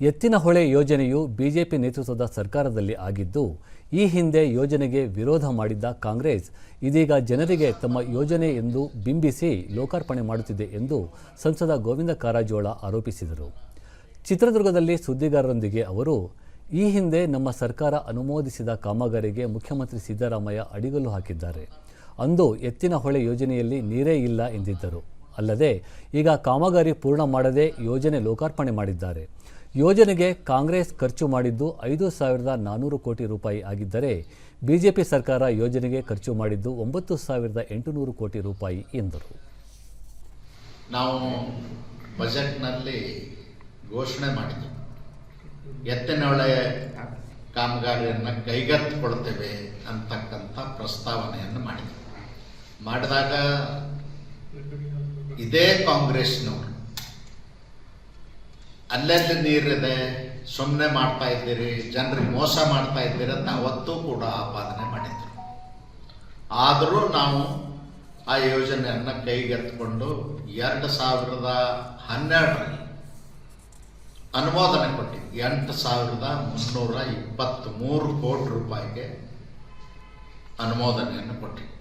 ಎತ್ತಿನ ಹೊಳೆ ಯೋಜನೆಯು ಬಿಜೆಪಿ ನೇತೃತ್ವದ ಸರ್ಕಾರದಲ್ಲಿ ಆಗಿದ್ದು, ಈ ಹಿಂದೆ ಯೋಜನೆಗೆ ವಿರೋಧ ಮಾಡಿದ್ದ ಕಾಂಗ್ರೆಸ್, ಇದೀಗ ಜನರಿಗೆ ತಮ್ಮ ಯೋಜನೆ ಎಂದು ಬಿಂಬಿಸಿ ಲೋಕಾರ್ಪಣೆ ಮಾಡುತ್ತಿದೆ ಎಂದು ಸಂಸದ ಗೋವಿಂದ ಕಾರಜೋಳ ಆರೋಪಿಸಿದರು. ಚಿತ್ರದುರ್ಗದಲ್ಲಿ ಸುದ್ದಿಗಾರರೊಂದಿಗೆ ಅವರು, ಈ ಹಿಂದೆ ನಮ್ಮ ಸರ್ಕಾರ ಅನುಮೋದಿಸಿದ ಕಾಮಗಾರಿಗೆ ಮುಖ್ಯಮಂತ್ರಿ ಸಿದ್ದರಾಮಯ್ಯ ಅಡಿಗಲ್ಲು ಹಾಕಿದ್ದಾರೆ. ಅಂದು ಎತ್ತಿನ ಹೊಳೆ ಯೋಜನೆಯಲ್ಲಿ ನೀರೇ ಇಲ್ಲ ಎಂದಿದ್ದರು. ಅಲ್ಲದೆ, ಈಗ ಕಾಮಗಾರಿ ಪೂರ್ಣ ಮಾಡದೆ ಯೋಜನೆ ಲೋಕಾರ್ಪಣೆ ಮಾಡಿದ್ದಾರೆ. ಯೋಜನೆಗೆ ಕಾಂಗ್ರೆಸ್ ಖರ್ಚು ಮಾಡಿದ್ದು ಐದು ಸಾವಿರದ ನಾನ್ನೂರು ಕೋಟಿ ರೂಪಾಯಿ ಆಗಿದ್ದರೆ ಬಿಜೆಪಿ ಸರ್ಕಾರ ಯೋಜನೆಗೆ ಖರ್ಚು ಮಾಡಿದ್ದು ಒಂಬತ್ತು ಸಾವಿರದ ಎಂಟುನೂರು ಕೋಟಿ ರೂಪಾಯಿ ಎಂದರು. ನಾವು ಬಜೆಟ್ನಲ್ಲಿ ಘೋಷಣೆ ಮಾಡಿದ್ದು ಎತ್ತಿನೊಳೆ ಕಾಮಗಾರಿಯನ್ನು ಕೈಗೆತ್ತಿಕೊಳ್ತೇವೆ ಅಂತಕ್ಕಂಥ ಪ್ರಸ್ತಾವನೆಯನ್ನು ಮಾಡಿದ್ವಿ. ಮಾಡಿದಾಗ ಇದೇ ಕಾಂಗ್ರೆಸ್ನವರು ಅಲ್ಲೆಲ್ಲಿ ನೀರಿದೆ ಸುಮ್ಮನೆ ಮಾಡ್ತಾ ಇದ್ದೀರಿ, ಜನರಿಗೆ ಮೋಸ ಮಾಡ್ತಾ ಇದ್ದೀರಿ ಅಂತ ಅವತ್ತೂ ಕೂಡ ಆಪಾದನೆ ಮಾಡಿದ್ರು. ಆದರೂ ನಾವು ಆ ಯೋಜನೆಯನ್ನು ಕೈಗೆತ್ತಿಕೊಂಡು ಎರಡು ಸಾವಿರದ ಹನ್ನೆರಡರಲ್ಲಿ ಅನುಮೋದನೆ ಕೊಟ್ಟಿದ್ವಿ. ಎಂಟು ಸಾವಿರದ ಮುನ್ನೂರ ಇಪ್ಪತ್ತ್ಮೂರು ಕೋಟಿ ರೂಪಾಯಿಗೆ ಅನುಮೋದನೆಯನ್ನು ಕೊಟ್ಟಿದ್ವಿ.